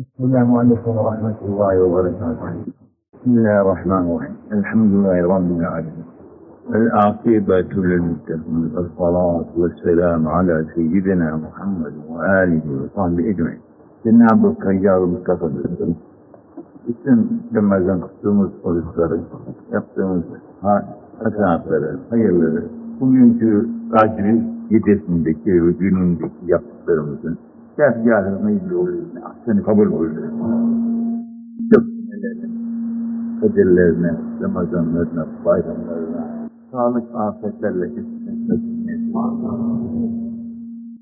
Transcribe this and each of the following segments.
السلام عليكم ورحمة الله وبركاته بسم الله الرحمن الرحيم الحمد لله رب العالمين العاقبة للمتقين الصلاة والسلام على سيدنا محمد وآله وصحبه أجمعين Cenab-ı Kayyar Mustafa Bey, bütün Ramazan kutluğumuz oruçları, yaptığımız ha- hasenatları, hayırları, bugünkü Kadri gecesindeki ve günündeki yaptıklarımızın oluyoruz. Seni kabul buyuruyor. Çok nelerine, kaderlerine, Ramazanlarına, bayramlarına, sağlık afetlerle gitmesine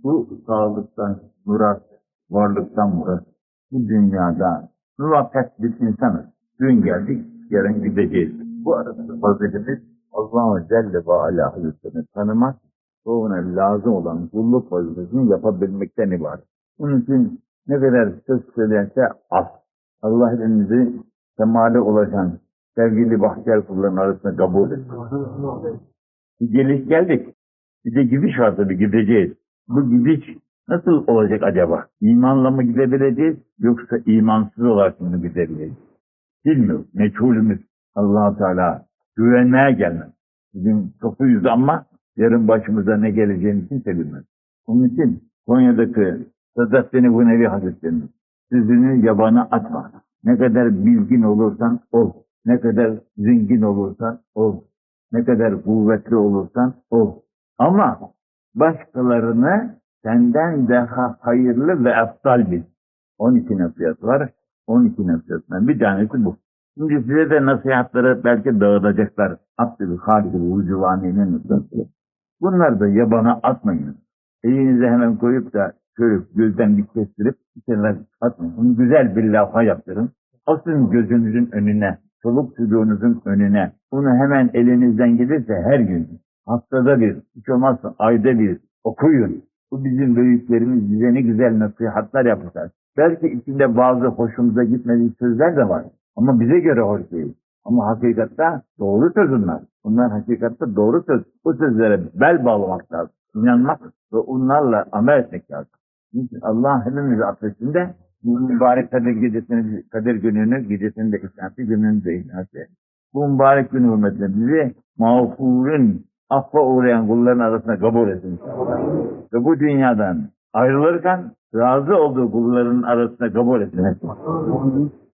Bu sağlıktan murat, varlıktan murat, bu dünyada muvaffak bir insanız. Dün geldik, yarın gideceğiz. Bu arada vazifemiz Allah-u Celle ve Ala Hazretlerini tanımak ona lazım olan kulluk vazifesini yapabilmekten ibaret. Bunun için ne kadar söz söylerse az. Allah elinizi semale ulaşan sevgili bahtiyar kulların arasında kabul. Bir geliş geldik. Bir de gidiş var tabii gideceğiz. Bu gidiş nasıl olacak acaba? İmanla mı gidebileceğiz yoksa imansız olarak mı gidebileceğiz? Bilmiyoruz. Meçhulümüz. allah Teala güvenmeye gelmez. Bizim çokuyuz ama yarın başımıza ne geleceğini kimse bilmez. Onun için Konya'daki Sadat Beni bu nevi hazretlerimiz sözünü yabana atma. Ne kadar bilgin olursan ol. Ne kadar zengin olursan ol. Ne kadar kuvvetli olursan ol. Ama başkalarını senden daha hayırlı ve aptal bil. 12 nasihat var. 12 nasihatından bir tanesi bu. Şimdi size de nasihatları belki dağıtacaklar. Abdülhalik Vücuvani'nin nasihatları. Bunlar da yabana atmayın. Elinize hemen koyup da şöyle gözden bir kestirip bir şeyler atmayın. Güzel bir lafa yaptırın. Asın gözünüzün önüne, çoluk çocuğunuzun önüne. Bunu hemen elinizden gelirse her gün, haftada bir, hiç olmazsa ayda bir okuyun. Bu bizim büyüklerimiz bize ne güzel nasihatler yapmışlar. Belki içinde bazı hoşumuza gitmediği sözler de var. Ama bize göre hoş değil. Ama hakikatte doğru söz bunlar. Bunlar hakikatte doğru söz. Bu sözlere bel bağlamak lazım. İnanmak ve onlarla amel etmek lazım. Allah hepimizi affetsin bu mübarek kadir gecesini, kadir gününü, gecesini de ihsansı, gününü de ihsansı. Bu mübarek gün hürmetine bizi mağfurun, affa uğrayan kulların arasında kabul etsin. Ve bu dünyadan ayrılırken razı olduğu kulların arasında kabul etsin.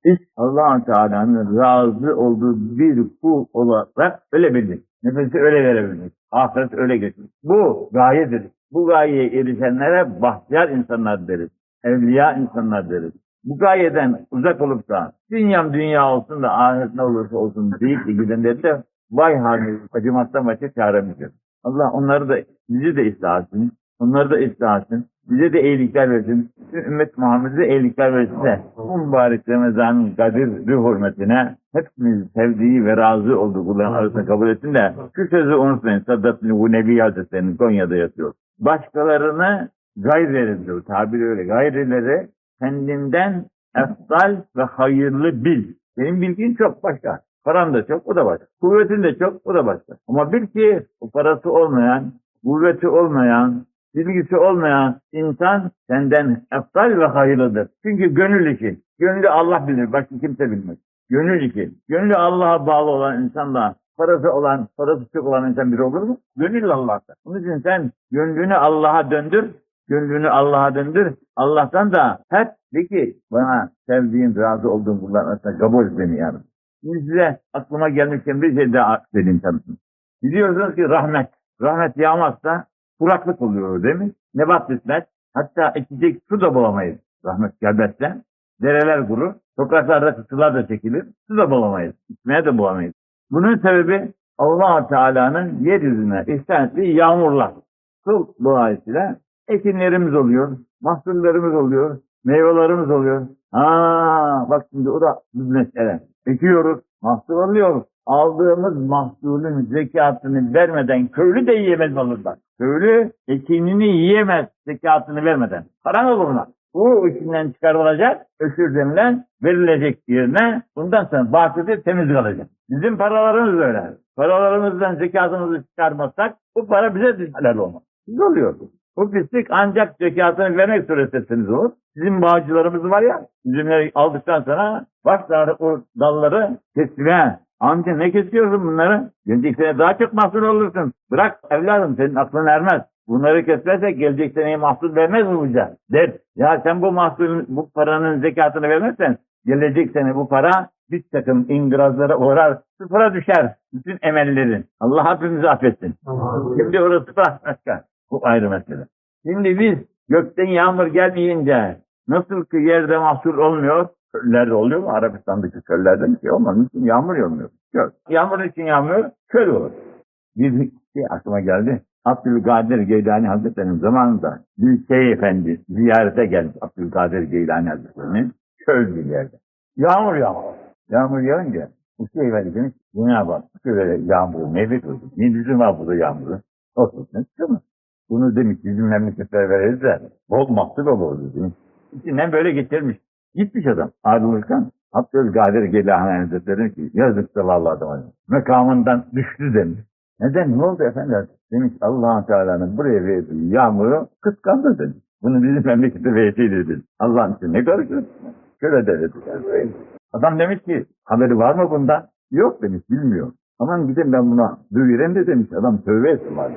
Biz allah Teala'nın razı olduğu bir kul olarak ölebildik. Nefesi öyle verebildik. Ahiret öyle geçmiş. Bu gayedir. Bu gayeye erişenlere bahtiyar insanlar deriz. Evliya insanlar deriz. Bu gayeden uzak olup da dünyam dünya olsun da ahiret ne olursa olsun deyip de gidenleri de vay halimiz acımaktan başka çaremiz. Allah onları da bizi de ıslah etsin. Onları da ıslah etsin. Bize de iyilikler versin. Bütün ümmet Muhammed'e iyilikler versin de bu mübarek Ramazan'ın kadir bir hürmetine hepimiz sevdiği ve razı olduğu kulların arasında kabul etsin de şu sözü unutmayın. Sadat Nebi Hazretleri'nin Konya'da yatıyor. Başkalarını gayr diyor. Tabiri öyle. Gayrileri kendinden efsal ve hayırlı bil. Senin bilgin çok başka. Paran da çok, o da başka. Kuvvetin de çok, o da başka. Ama bil ki o parası olmayan, kuvveti olmayan, bilgisi olmayan insan senden eftal ve hayırlıdır. Çünkü gönül işi. Gönlü Allah bilir, başka kimse bilmez. Gönül işi. Gönlü Allah'a bağlı olan insanla parası olan, parası çok olan insan biri olur mu? Gönül Allah'ta. Onun için sen gönlünü Allah'a döndür, gönlünü Allah'a döndür. Allah'tan da hep de ki bana sevdiğin, razı olduğun kullar arasında kabul beni yarın. Şimdi size aklıma gelmişken bir şey daha söyleyeyim tanıtım. Biliyorsunuz ki rahmet. Rahmet yağmazsa kuraklık oluyor değil mi? Nebat bitmez. Hatta içecek su da bulamayız. Rahmet gelmezse. Dereler kurur. Topraklarda sular da çekilir. Su da bulamayız. İçmeye de bulamayız. Bunun sebebi allah Teala'nın yeryüzüne ihsan ettiği yağmurlar. Su dolayısıyla ekinlerimiz oluyor, mahsullerimiz oluyor, meyvelerimiz oluyor. Ha, bak şimdi o da bir mesele. Ekiyoruz, mahsul alıyoruz. Aldığımız mahsulün zekatını vermeden köylü de yiyemez olurlar. Köylü ekinini yiyemez zekatını vermeden. Paran olur buna. Bu içinden çıkarılacak, öşür denilen verilecek yerine bundan sonra bahçede temiz kalacak. Bizim paralarımız öyle. Paralarımızdan zekatımızı çıkarmazsak bu para bize de helal olmaz. Biz oluyor. Bu pislik ancak zekatını vermek suretesiniz olur. Sizin bağcılarımız var ya, üzümleri aldıktan sonra başlar o dalları kesmeye. Amca ne kesiyorsun bunları? Gelecek sene daha çok mahsul olursun. Bırak evladım senin aklın ermez. Bunları kesmezsek gelecek seneye mahsul vermez mi bize? Der. Ya sen bu mahsulün, bu paranın zekatını vermezsen gelecek sene bu para bir takım indirazlara uğrar, sıfıra düşer bütün emellerin. Allah hepimizi affetsin. Şimdi orası başka. Bu ayrı mesele. Şimdi biz gökten yağmur gelmeyince nasıl ki yerde mahsul olmuyor, köllerde oluyor mu? Arabistan'daki köllerde bir şey olmaz. Niçin yağmur yağmıyor? Yok. Yağmur için yağmıyor, köl olur. Bir şey aklıma geldi. Abdülkadir Geylani Hazretleri'nin zamanında Gülsey Efendi ziyarete geldi Abdülkadir Geylani Hazretleri'nin köl bir yerde. Yağmur yağmur. Yağmur yağınca Gülsey Efendi demiş Cenab-ı Hak böyle yağmuru ne bekliyorsun? Ne lüzum var burada yağmuru? Olsun çıkıyor mu? Bunu demiş bizim memleketlere veririz de bol mahsul olur demiş. İçinden böyle getirmiş. Gitmiş adam ayrılırken Abdülkadir Geylani Hazretleri ki yazık zavallı adama. Mekamından düştü demiş. Neden? Ne oldu efendim? Demiş allah Teala'nın buraya verdiği yağmuru kıskandı demiş. Bunu bizim memlekete verseydi demiş. Allah'ın için ne karışır? Şöyle de dedi. Adam demiş ki haberi var mı bundan? Yok demiş bilmiyor. Aman gidin ben buna duyurayım de demiş. Adam tövbe etsin var.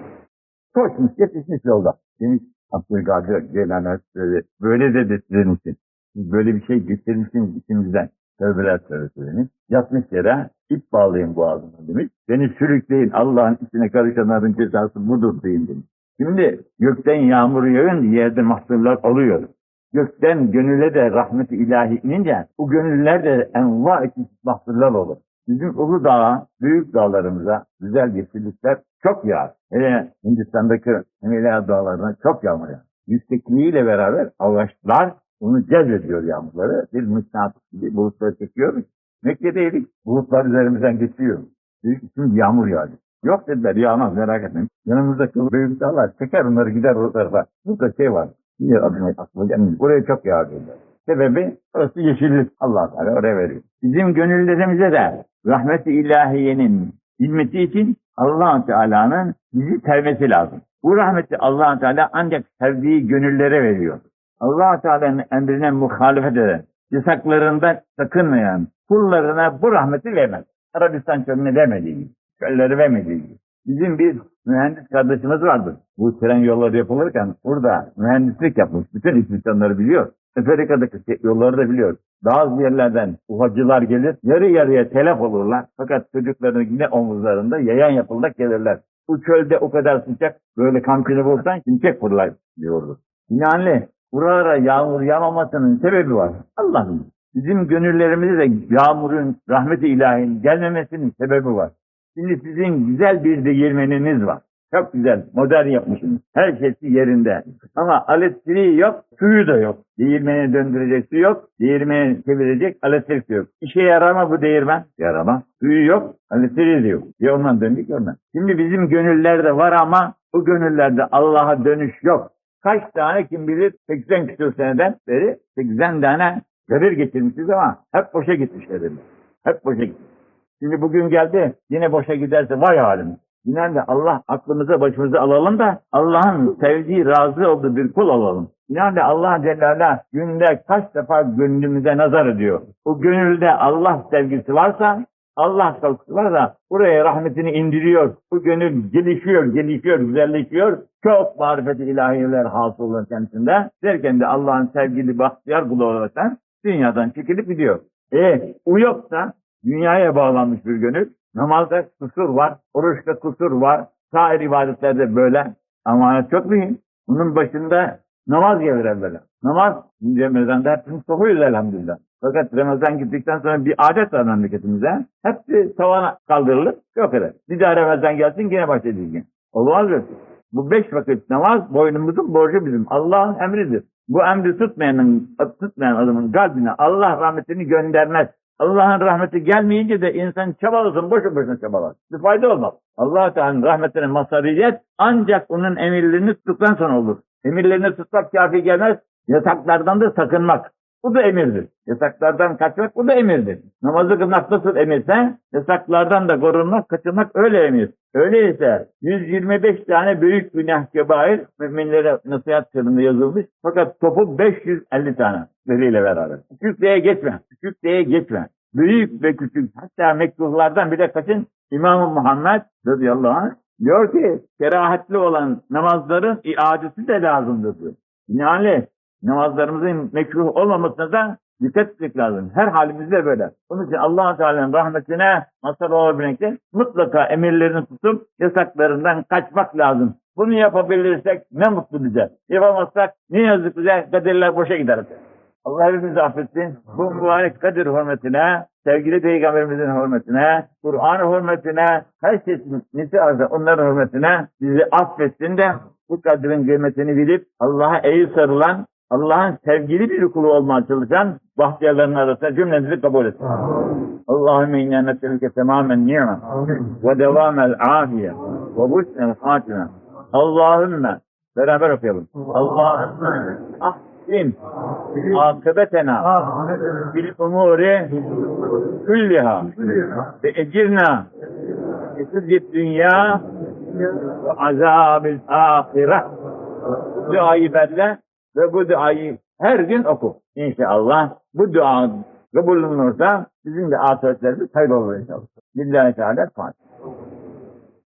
Koşmuş yetişmiş yolda. Demiş Abdülkadir Hazretleri böyle dedi sizin için. Böyle bir şey getirmişsiniz içimizden. Tövbeler demiş. Yatmış yere ip bağlayın boğazına demiş. Beni sürükleyin Allah'ın içine karışanların cezası budur deyin demiş. Şimdi gökten yağmur yağın yerde mahsuller oluyor. Gökten gönüle de rahmet-i ilahi inince bu gönüller de enva etmiş mahsuller olur. Bizim Uludağ'a, büyük dağlarımıza güzel yeşillikler çok yağar. Hele Hindistan'daki Himalaya dağlarına çok yağmur yağar. Yüksekliğiyle beraber ağaçlar onu cezbediyor yağmurları. Bir mıknatıs gibi bulutları çekiyoruz. Mekke'deydik. Bulutlar üzerimizden geçiyor. Dedik şimdi yağmur yağdı. Yok dediler yağmaz merak etmeyin. Yanımızdaki büyük dağlar çeker onları gider o tarafa. Burada şey var. Bir adına aklıma gelmiyor. Buraya çok yağ dediler. Sebebi orası yeşillik. Allah Teala oraya veriyor. Bizim gönüllerimize de rahmet-i ilahiyenin hizmeti için allah Teala'nın bizi sevmesi lazım. Bu rahmeti allah Teala ancak sevdiği gönüllere veriyor. Allah Teala'nın emrine muhalefet eden, yasaklarından sakınmayan kullarına bu rahmeti vermez. Arabistan çölüne vermediği gibi, çölleri vermediği. Bizim bir mühendis kardeşimiz vardı. Bu tren yolları yapılırken burada mühendislik yapmış. Bütün istihdamları biliyor. Amerika'daki şey- yolları da biliyor. Bazı yerlerden ufacılar gelir, yarı yarıya telef olurlar. Fakat çocukların yine omuzlarında yayan yapılarak gelirler. Bu çölde o kadar sıcak, böyle kampını bulsan şimşek fırlar diyordu. Buralara yağmur yağmamasının sebebi var. Allah'ım. Bizim gönüllerimizde de yağmurun, rahmeti ilahinin gelmemesinin sebebi var. Şimdi sizin güzel bir değirmeniniz var. Çok güzel, modern yapmışsınız. Her şeysi yerinde. Ama elektriği yok, suyu da yok. Değirmeni döndürecek su yok, değirmeni çevirecek elektrik yok. İşe yarar mı bu değirmen? Yaramaz. Suyu yok, elektriği de yok. Ya ondan döndük ondan. Şimdi bizim gönüllerde var ama bu gönüllerde Allah'a dönüş yok. Kaç tane kim bilir 80 küsur seneden beri 80 tane devir getirmişiz ama hep boşa gitmişler. Hep boşa gitmiş. Şimdi bugün geldi yine boşa giderse vay halimiz. Yine de Allah aklımıza başımıza alalım da Allah'ın sevdiği, razı olduğu bir kul olalım. Yani Allah Celle günde kaç defa gönlümüze nazar ediyor. O gönülde Allah sevgisi varsa, Allah korkusu varsa buraya rahmetini indiriyor. Bu gönül gelişiyor, gelişiyor, güzelleşiyor. Çok marifeti ilahiler hasıl olur kendisinde. Derken de Allah'ın sevgili bahtiyar kulu olarak dünyadan çekilip gidiyor. E o yoksa dünyaya bağlanmış bir gönül. Namazda kusur var, oruçta kusur var, sair ibadetlerde böyle. Ama çok mühim. Bunun başında namaz gelir evvela. Namaz, Ramazan'da hepsini sokuyoruz elhamdülillah. Fakat Ramazan gittikten sonra bir adet var memleketimize. Hepsi tavana kaldırılır, yok eder. Bir daha Ramazan gelsin yine başlayacağız. Olmaz mı? Bu beş vakit namaz boynumuzun borcu bizim. Allah'ın emridir. Bu emri tutmayanın, tutmayan adamın kalbine Allah rahmetini göndermez. Allah'ın rahmeti gelmeyince de insan çabalasın, boşu boşuna çabalar. Bir fayda olmaz. allah Teala'nın rahmetine mazhariyet ancak onun emirlerini tuttuktan sonra olur. Emirlerini tutmak kafi gelmez, yasaklardan da sakınmak. Bu da emirdir. Yasaklardan kaçmak bu da emirdir. Namazı kılmak nasıl emirse yasaklardan da korunmak, kaçınmak öyle emir. Öyleyse 125 tane büyük günah kebair müminlere nasihat kitabında yazılmış. Fakat topu 550 tane veriyle beraber. Küçük diye geçme. Küçük diye geçme. Büyük ve küçük hatta mekruhlardan bile kaçın. İmam-ı Muhammed radıyallahu anh diyor ki kerahatli olan namazların iadesi de lazımdır diyor. Namazlarımızın mekruh olmamasına da dikkat etmek lazım. Her halimizde böyle. Onun için allah Teala'nın rahmetine mazhar olabilmek mutlaka emirlerini tutup yasaklarından kaçmak lazım. Bunu yapabilirsek ne mutlu bize. Yapamazsak ne yazık bize kaderler boşa gider. Allah hepimizi affetsin. Bu mübarek Kadir hürmetine, sevgili Peygamberimizin hürmetine, Kur'an hürmetine, her şeyin nesi arzu onların hürmetine bizi affetsin de bu Kadir'in kıymetini bilip Allah'a eğil sarılan, Allah'ın sevgili bir kulu olmaya çalışan bahtiyarların arasında cümlemizi kabul etsin. Allahümme inna neselike temamen ni'me ve devamel afiye ve husnel hatime. Allahümme beraber okuyalım. Allahümme ahsin akıbetena bil umuri külliha ve ecirna esircet dünya ve azabil ahire. Duayı benle ve bu duayı her gün oku. İnşallah bu dua kabul olunursa bizim de ahiretlerimiz hayırlı olur inşallah. Lillahi Teala Fatiha.